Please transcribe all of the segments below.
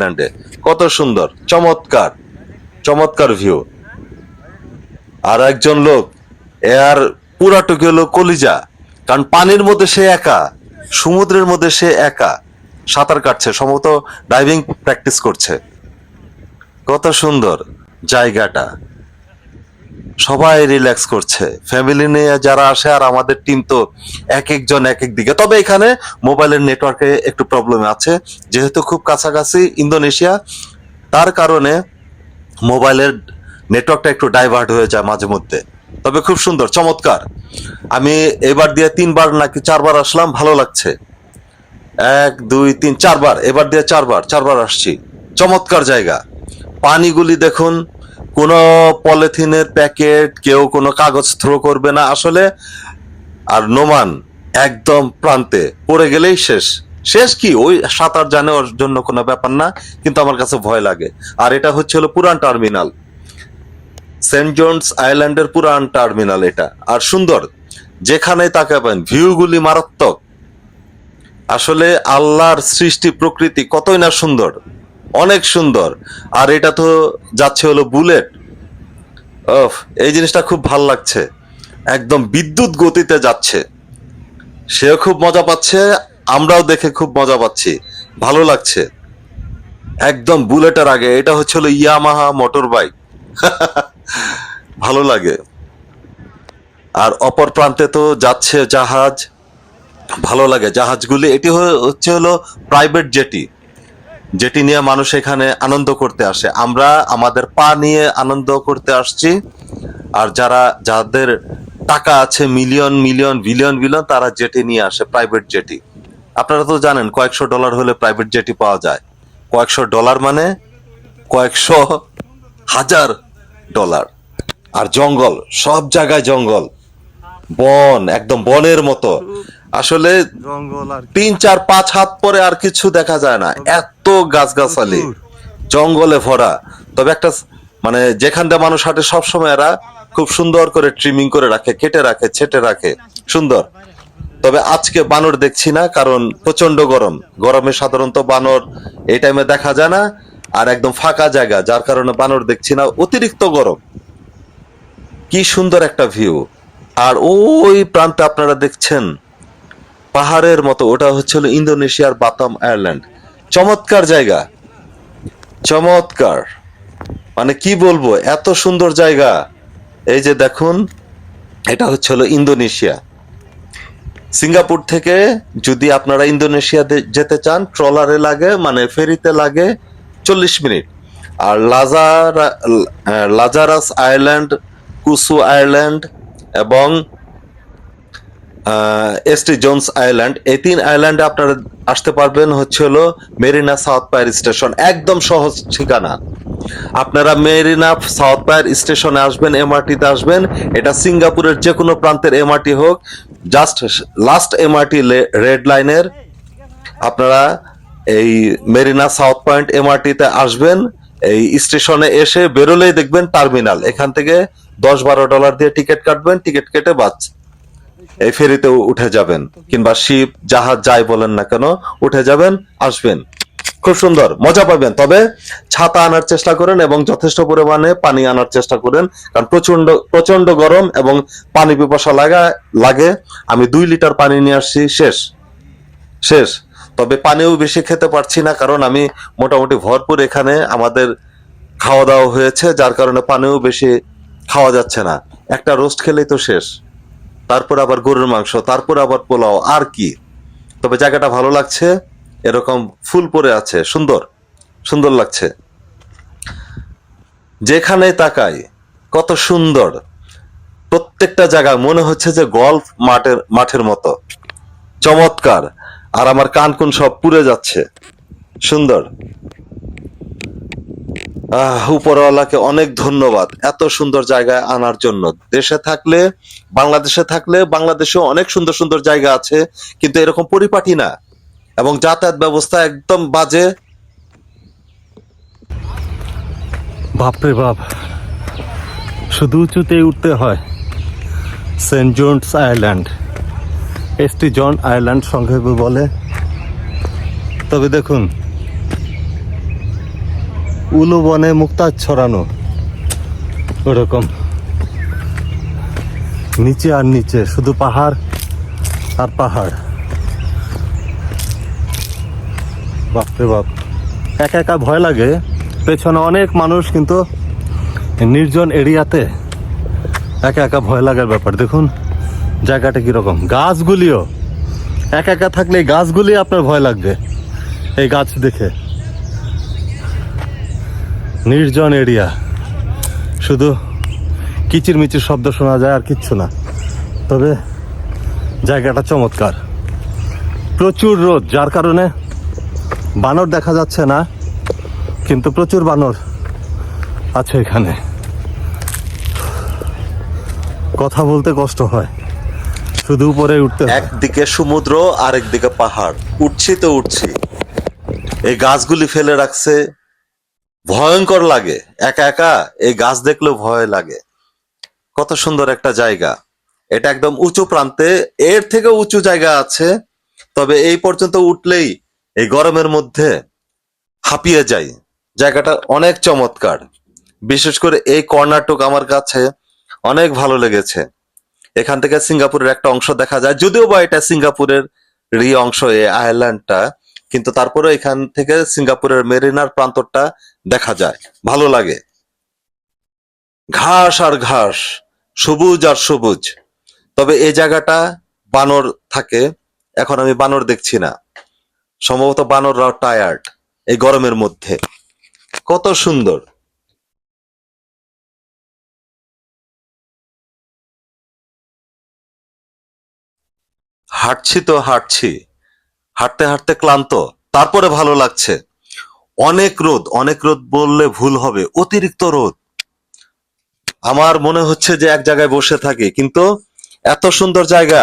আইল্যান্ডে কত সুন্দর, চমৎকার চমৎকার ভিউ আর একজন লোক এর পুরাটুকু হলো কলিজা, কারণ পানির মধ্যে সে একা, সমুদ্রের মধ্যে সে একা, সাঁতার কাটছে, সম্ভবত ডাইভিং প্র্যাকটিস করছে। কত সুন্দর জায়গাটা। সবাই রিল্যাক্স করছে। ফ্যামিলি নিয়ে যারা আসে আর আমাদের টিম তো এক একজন এক এক দিকে। তবে এখানে মোবাইলের নেটওয়ার্কে একটু প্রবলেম আছে। যেহেতু খুব কাছাকাছি ইন্দোনেশিয়া, তার কারণে মোবাইলের নেটওয়ার্কটা একটু ডাইভার্ট হয়ে যায় মাঝে মধ্যে। তবে খুব সুন্দর, চমৎকার। আমি এবার দিয়ে তিনবার নাকি চারবার আসলাম, ভালো লাগছে। এক, দুই, তিন, চারবার। এবার দিয়ে চারবার চারবার আসছি। চমৎকার জায়গা। পানিগুলি দেখুন কোনো পলিথিনের প্যাকেট, কেউ কোনো কাগজ থ্রো করবে না। আসলে, আর নোমান একদম প্রান্তে পড়ে গেলেই শেষ। শেষ কি? ওই সাঁতার জানে ওর জন্য কোনো ব্যাপার না, কিন্তু আমার কাছে ভয় লাগে। আর এটা হচ্ছে হলো পুরান টার্মিনাল। সেন্ট জোন্স আইল্যান্ডের পুরান টার্মিনাল এটা। আর সুন্দর, যেখানে তাকাবেন, ভিউগুলি মারাত্মক। আসলে আল্লাহর সৃষ্টি প্রকৃতি কতই না সুন্দর। অনেক সুন্দর। আর এটা তো যাচ্ছে হলো বুলেট। ওফ এই জিনিসটা খুব ভালো লাগছে। একদম বিদ্যুৎ গতিতে যাচ্ছে। সেও খুব মজা পাচ্ছে, আমরাও দেখে খুব মজা পাচ্ছি। ভালো লাগছে। একদম বুলেটের আগে, এটা হচ্ছে হলো ইয়ামাহা মোটর বাইক ভালো লাগে। আর অপর প্রান্তে তো যাচ্ছে জাহাজ। ভালো লাগে। জাহাজগুলি, এটি হচ্ছে হলো প্রাইভেট জেটি। যেটি নিয়ে মানুষ এখানে আনন্দ করতে আসে। আমরা আমাদের পা নিয়ে আনন্দ করতে আসছি। আর যারা, যাদের টাকা আছে মিলিয়ন মিলিয়ন বিলিয়ন বিলিয়ন তারা জেটি নিয়ে আসে প্রাইভেট জেটি। আপনারা তো জানেন, কয়েকশো ডলার হলে প্রাইভেট জেটি পাওয়া যায়। কয়েকশো ডলার মানে কয়েকশো হাজার ডলার আর জঙ্গল, সব জায়গায় জঙ্গল। বন, একদম বনের মতো। আসলে জঙ্গল আর তিন চার পাঁচ হাত পরে আর কিছু দেখা যায় না। এত গাছগাছালি। জঙ্গলে ভরা। তবে একটা মানে যেখান দিয়ে মানুষ হাঁটে সবসময় এরা খুব সুন্দর করে ট্রিমিং করে রাখে কেটে রাখে ছেটে রাখে। সুন্দর। তবে আজকে বানর দেখছি না কারণ প্রচণ্ড গরম। গরমে সাধারণত বানর এই টাইমে দেখা যায় না আর একদম ফাঁকা জায়গা যার কারণে বানর দেখছি না। অতিরিক্ত গরম। কি সুন্দর একটা ভিউ আর ওই প্রান্তে আপনারা দেখছেন পাহাড়ের মতো, ওটা হচ্ছে হলো ইন্দোনেশিয়ার বাতাম আয়ারল্যান্ড চমৎকার জায়গা। চমৎকার। মানে কি বলব, এত সুন্দর জায়গা। এই যে দেখুন, এটা হচ্ছে ইন্দোনেশিয়া। সিঙ্গাপুর থেকে যদি আপনারা ইন্দোনেশিয়া যেতে চান, ট্রলারে লাগে মানে ফেরিতে লাগে, চল্লিশ মিনিট। আর লাজারা লাজারাস আয়ারল্যান্ড কুসু আয়ারল্যান্ড এবং এসটি জোনস আইল্যান্ড এই তিন আইল্যান্ডে আপনারা আসতে পারবেন হচ্ছে হলো মেরিনা সাউথ পায়ার স্টেশন একদম সহজ ঠিকানা। আপনারা মেরিনা সাউথ পায়ার স্টেশনে আসবেন এমআরটিতে আসবেন। এটা সিঙ্গাপুরের যে কোনো প্রান্তের এমআরটি হোক জাস্ট লাস্ট এমআরটি রেড লাইনের আপনারা এই মেরিনা সাউথ পয়েন্ট এমআরটিতে আসবেন। এই স্টেশনে এসে বেরোলেই দেখবেন টার্মিনাল এখান থেকে দশ বারো ডলার দিয়ে টিকিট কাটবেন টিকিট কেটে বাস। এই ফেরিতে উঠে যাবেন, কিংবা শিপ জাহাজ যাই বলেন না কেন, উঠে যাবেন, আসবেন। খুব সুন্দর, মজা পাবেন। তবে ছাতা আনার চেষ্টা করেন এবং যথেষ্ট পরিমাণে পানি আনার চেষ্টা করেন, কারণ প্রচণ্ড প্রচণ্ড গরম এবং পানি পিপাসা লাগা, লাগে। আমি দুই লিটার পানি নিয়ে আসছি, শেষ। শেষ। তবে পানিও বেশি খেতে পারছি না, কারণ আমি মোটামুটি ভরপুর এখানে আমাদের খাওয়া দাওয়া হয়েছে, যার কারণে পানিও বেশি খাওয়া যাচ্ছে না। একটা রোস্ট খেলেই তো শেষ। তারপর আবার গরুর মাংস, তারপর আবার পোলাও, আর কি? তবে জায়গাটা ভালো লাগছে, এরকম ফুল পরে আছে, সুন্দর সুন্দর লাগছে। যেখানে তাকাই, কত সুন্দর। প্রত্যেকটা জায়গা মনে হচ্ছে যে গল্ফ মাঠের মাঠের মতো। চমৎকার। আর আমার কান কুন সব পুড়ে যাচ্ছে। সুন্দর। উপরওয়ালাকে অনেক ধন্যবাদ এত সুন্দর জায়গায় আনার জন্য। দেশে থাকলে, বাংলাদেশে থাকলে বাংলাদেশেও অনেক সুন্দর সুন্দর জায়গা আছে, কিন্তু এরকম পরিপাটি না। এবং যাতায়াত ব্যবস্থা একদম বাজে। বাপরে বাপ, শুধু উঁচুতেই উঠতে হয়। Saint Johns island S T John island সংক্ষেপে বলে। তবে দেখুন উলু বনে মুক্তার ছড়ানো। ওরকম। নিচে আর নিচে, শুধু পাহাড় আর পাহাড়। বাপরে বাপ। একা একা ভয় লাগে। পেছনে অনেক মানুষ, কিন্তু নির্জন এরিয়াতে একা একা ভয় লাগার ব্যাপার। দেখুন, জায়গাটা কীরকম। গাছগুলিও। একা একা থাকলে গাছগুলি আপনার ভয় লাগবে। এই গাছ দেখে। নির্জন এরিয়া। শুধু কিচির মিচির শব্দ শোনা যায় আর কিচ্ছু না। তবে জায়গাটা চমৎকার। প্রচুর রোদ, যার কারণে বানর দেখা যাচ্ছে না, কিন্তু প্রচুর বানর আছে এখানে। কথা বলতে কষ্ট হয়। শুধু উপরে উঠতে একদিকে সমুদ্র আরেক দিকে পাহাড়। উঠছি তো উঠছি। এই গাছগুলি ফেলে রাখছে ভয়ঙ্কর লাগে। একা একা এই গাছ দেখলেও ভয় লাগে। কত সুন্দর একটা জায়গা। এটা একদম উঁচু প্রান্তে, এর থেকে উঁচু জায়গা আছে। তবে এই পর্যন্ত উঠলেই এই গরমের মধ্যে হাঁপিয়ে যায় জায়গাটা অনেক চমৎকার। বিশেষ করে এই কর্ণাটক আমার কাছে অনেক ভালো লেগেছে। এখান থেকে সিঙ্গাপুরের একটা অংশ দেখা যায়। যদিও বা এটা সিঙ্গাপুরের রি অংশ, এই আয়ারল্যান্ডটা কিন্তু তারপরে এখান থেকে সিঙ্গাপুরের মেরিনার প্রান্তরটা দেখা যায়, ভালো লাগে। ঘাস আর ঘাস, সবুজ আর সবুজ। তবে এই জায়গাটা বানর থাকে, এখন আমি বানর দেখছি না। সম্ভবত বানররাও টায়ার্ড এই গরমের মধ্যে। কত সুন্দর। হাঁটছি তো হাঁটছি, হাঁটতে হাঁটতে ক্লান্ত, তারপরে ভালো লাগছে। অনেক রোদ অনেক রোদ বললে ভুল হবে, অতিরিক্ত রোদ। আমার মনে হচ্ছে যে এক জায়গায় বসে থাকি, কিন্তু এত সুন্দর জায়গা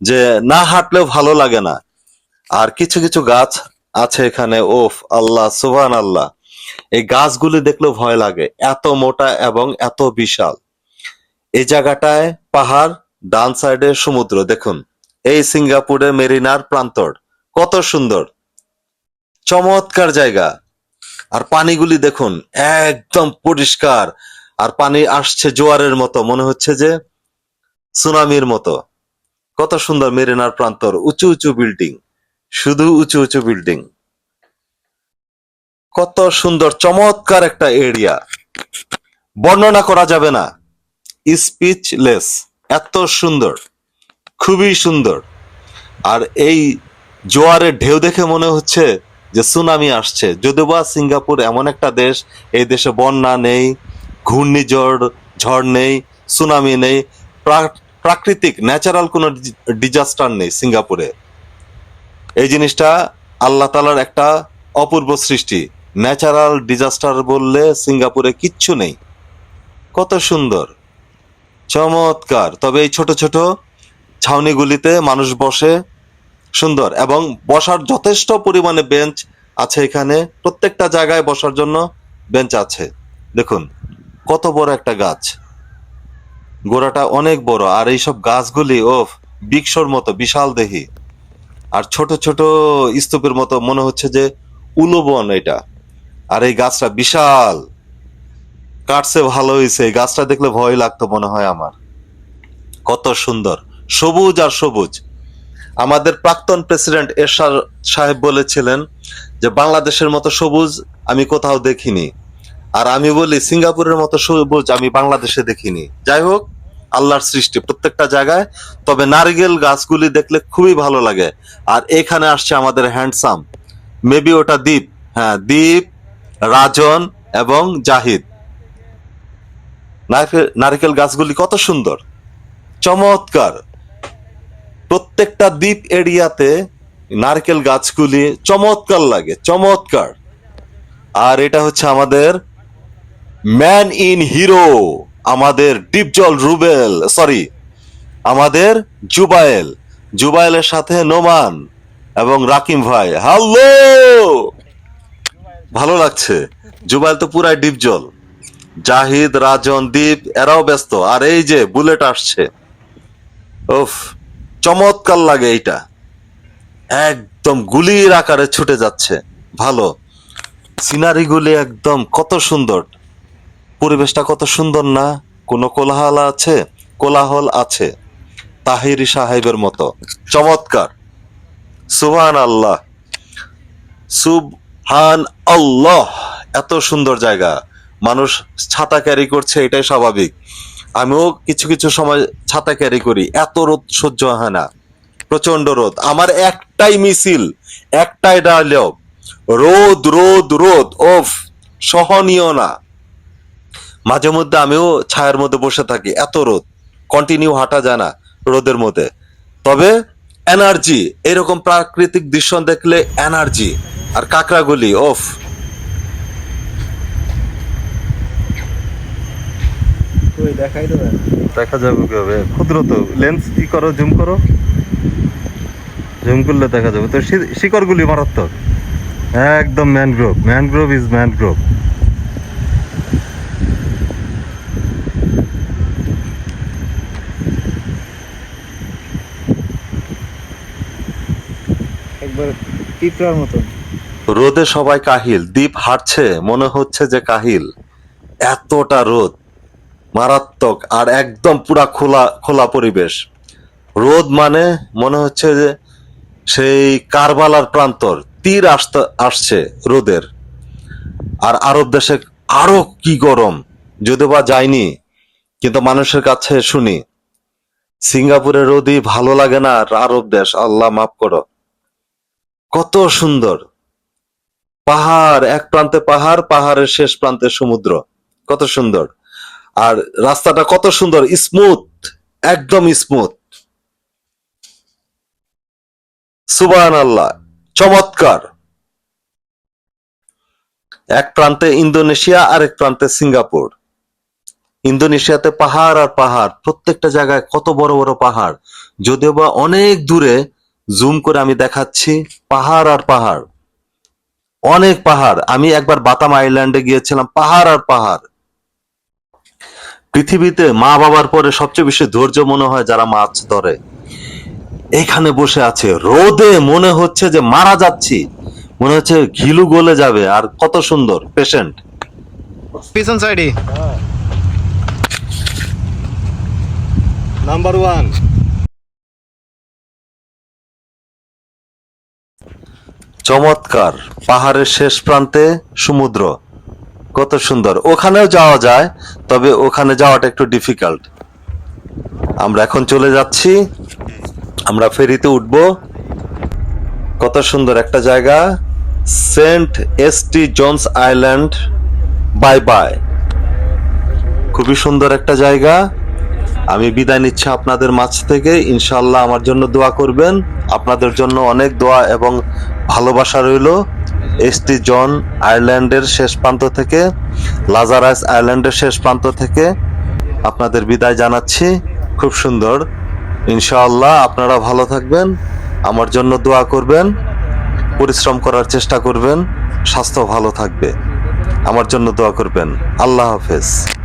যে না হাঁটলেও ভালো লাগে না। আর কিছু কিছু গাছ আছে এখানে, ওফ, আল্লাহ সুবহান আল্লাহ এই গাছগুলি দেখলেও ভয় লাগে, এত মোটা এবং এত বিশাল। এই জায়গাটায় পাহাড়, ডান সাইডে সমুদ্র, দেখুন। এই সিঙ্গাপুরের মেরিনার প্রান্তর, কত সুন্দর। চমৎকার জায়গা। আর পানিগুলি দেখুন, একদম পরিষ্কার। আর পানি আসছে জোয়ারের মতো, মনে হচ্ছে যে সুনামির মতো। কত সুন্দর মেরিনার প্রান্তর, উঁচু উঁচু বিল্ডিং, শুধু উঁচু উঁচু বিল্ডিং। কত সুন্দর, চমৎকার একটা এরিয়া। বর্ণনা করা যাবে না। স্পিচলেস, এত সুন্দর, খুবই সুন্দর। আর এই জোয়ারের ঢেউ দেখে মনে হচ্ছে যে সুনামি আসছে। যদিও বা সিঙ্গাপুর এমন একটা দেশ, এই দেশে বন্যা নেই, ঘূর্ণিঝড়, ঝড় নেই, সুনামি নেই, প্রা- প্রাকৃতিক ন্যাচারাল কোনো ডিজাস্টার নেই সিঙ্গাপুরে। এই জিনিসটা আল্লাহ তালার একটা অপূর্ব সৃষ্টি। ন্যাচারাল ডিজাস্টার বললে সিঙ্গাপুরে কিচ্ছু নেই। কত সুন্দর, চমৎকার। তবে এই ছোট ছোট ছাউনিগুলিতে মানুষ বসে সুন্দর এবং বসার যথেষ্ট পরিমাণে বেঞ্চ আছে এখানে। প্রত্যেকটা জায়গায় বসার জন্য বেঞ্চ আছে। দেখুন, কত বড় একটা গাছ। গোড়াটা অনেক বড়, আর এইসব গাছগুলি, ওফ বিক্ষর মতো, বিশাল দেহি। আর ছোট ছোট স্তূপের মতো মনে হচ্ছে যে উলবন এটা। আর এই গাছটা বিশাল। কাটছে ভালো হয়েছে এই গাছটা দেখলে ভয় লাগতো মনে হয় আমার। কত সুন্দর। সবুজ আর সবুজ। আমাদের প্রাক্তন প্রেসিডেন্ট এরশাদ সাহেব বলেছিলেন যে, বাংলাদেশের মতো সবুজ আমি কোথাও দেখিনি। আর আমি বলি, সিঙ্গাপুরের মতো সবুজ আমি বাংলাদেশে দেখিনি। যাই হোক, আল্লাহর সৃষ্টি প্রত্যেকটা জায়গায়। তবে নারকেল গাছগুলি দেখলে খুবই ভালো লাগে। আর এখানে আসছে আমাদের হ্যান্ডসাম। মেবি ওটা দ্বীপ। হ্যাঁ দ্বীপ, রাজন এবং জাহিদ। নারকেল- নারকেল গাছগুলি কত সুন্দর। চমৎকার। প্রত্যেকটা দ্বীপ এরিয়াতে নারকেল গাছগুলি চমৎকার লাগে, চমৎকার। আর এটা হচ্ছে আমাদের ম্যান ইন হিরো, আমাদের ডিপজল রুবেল, সরি, আমাদের জুবায়েল। জুবায়েলের সাথে নোমান এবং রাকিম ভাই। হ্যালো! ভালো লাগছে। জুবাইল তো পুরাই ডিপজল। জাহিদ, রাজন দীপ এরাও ব্যস্ত। আর এই যে, বুলেট আসছে। উফ। চমৎকার লাগে এইটা। একদম গুলির আকারে ছুটে যাচ্ছে। ভালো। সিনারিগুলি একদম কত সুন্দর। পরিবেশটা কত সুন্দর না? কোনো কোলাহল আছে? কোলাহল আছে। তাহিরি সাহেবের মতো। চমৎকার। সুবহান আল্লাহ সুবহান আল্লাহ এত সুন্দর জায়গা। মানুষ ছাতা ক্যারি করছে, এটাই স্বাভাবিক। আমিও কিছু কিছু সময় ছাতা ক্যারি করি। এত রোদ সহ্য হয় না। প্রচণ্ড রোদ। আমার একটাই মিছিল, একটাই ডায়লগ রোদ রোদ রোদ, ওফ, সহনীয় না। মাঝে মধ্যে আমিও ছায়ার মধ্যে বসে থাকি, এত রোদ। কন্টিনিউ হাঁটা যায় না রোদের মধ্যে। তবে এনার্জি এরকম প্রাকৃতিক দৃশ্য দেখলে এনার্জি আর কাঁকড়াগুলি, ওফ। দেখা যাবে কীভাবে ক্ষুদ্র তো। লেন্স কি করো? জুম করো। জুম করলে দেখা যাবে। তো শিকড়গুলি মারাত্মক। একদম ম্যানগ্রোভ ম্যানগ্রোভ ইজ ম্যানগ্রোভ একবার পিঁপড়ার মতন। রোদে সবাই কাহিল। দ্বীপ হাঁটছে। মনে হচ্ছে যে কাহিল। এতটা রোদ। মারাত্মক আর একদম পুরা খোলা খোলা পরিবেশ। রোদ মানে মনে হচ্ছে যে সেই কারবালার প্রান্তর, তীর আসতে, আসছে রোদের। আর আরব দেশে আরও কি গরম যদিও বা যায়নি কিন্তু মানুষের কাছে শুনি। সিঙ্গাপুরের রোদই ভালো লাগে না আর আরব দেশ, আল্লাহ মাফ করো। কত সুন্দর। পাহাড়, এক প্রান্তে পাহাড়, পাহাড়ের শেষ প্রান্তে সমুদ্র। কত সুন্দর। আর রাস্তাটা কত সুন্দর স্মুথ একদম স্মুথ সুবান আল্লাহ চমৎকার। এক প্রান্তে ইন্দোনেশিয়া আর এক প্রান্তে সিঙ্গাপুর। ইন্দোনেশিয়াতে পাহাড় আর পাহাড়, প্রত্যেকটা জায়গায় কত বড় বড় পাহাড়। যদিও বা অনেক দূরে জুম করে আমি দেখাচ্ছি, পাহাড় আর পাহাড়। অনেক পাহাড়, আমি একবার বাতাম আইল্যান্ডে গিয়েছিলাম, পাহাড় আর পাহাড়। পৃথিবীতে মা বাবার পরে সবচেয়ে বেশি ধৈর্য মনে হয় যারা মাছ ধরে। এখানে বসে আছে রোদে মনে হচ্ছে যে মারা যাচ্ছি। মনে হচ্ছে ঘিলু গলে যাবে আর কত সুন্দর পেশেন্ট পিছন সাইডে। নাম্বার ওয়ান চমৎকার পাহাড়ের শেষ প্রান্তে সমুদ্র। কত সুন্দর। ওখানেও যাওয়া যায়, তবে ওখানে যাওয়াটা একটু ডিফিকাল্ট আমরা এখন চলে যাচ্ছি। আমরা ফেরিতে উঠব। কত সুন্দর একটা জায়গা। Saint S T Johns island. Bye bye. খুবই সুন্দর একটা জায়গা। আমি বিদায় নিচ্ছি আপনাদের মাছ থেকে। ইনশাল্লাহ আমার জন্য দোয়া করবেন। আপনাদের জন্য অনেক দোয়া এবং ভালোবাসা রইল। এসটি জন আয়ারল্যান্ডের শেষ প্রান্ত থেকে, লাজারাস আয়ারল্যান্ডের শেষ প্রান্ত থেকে আপনাদের বিদায় জানাচ্ছি। খুব সুন্দর। ইনশাআল্লাহ আপনারা ভালো থাকবেন, আমার জন্য দোয়া করবেন, পরিশ্রম করার চেষ্টা করবেন, স্বাস্থ্য ভালো থাকবে। আমার জন্য দোয়া করবেন। আল্লাহ হাফেজ।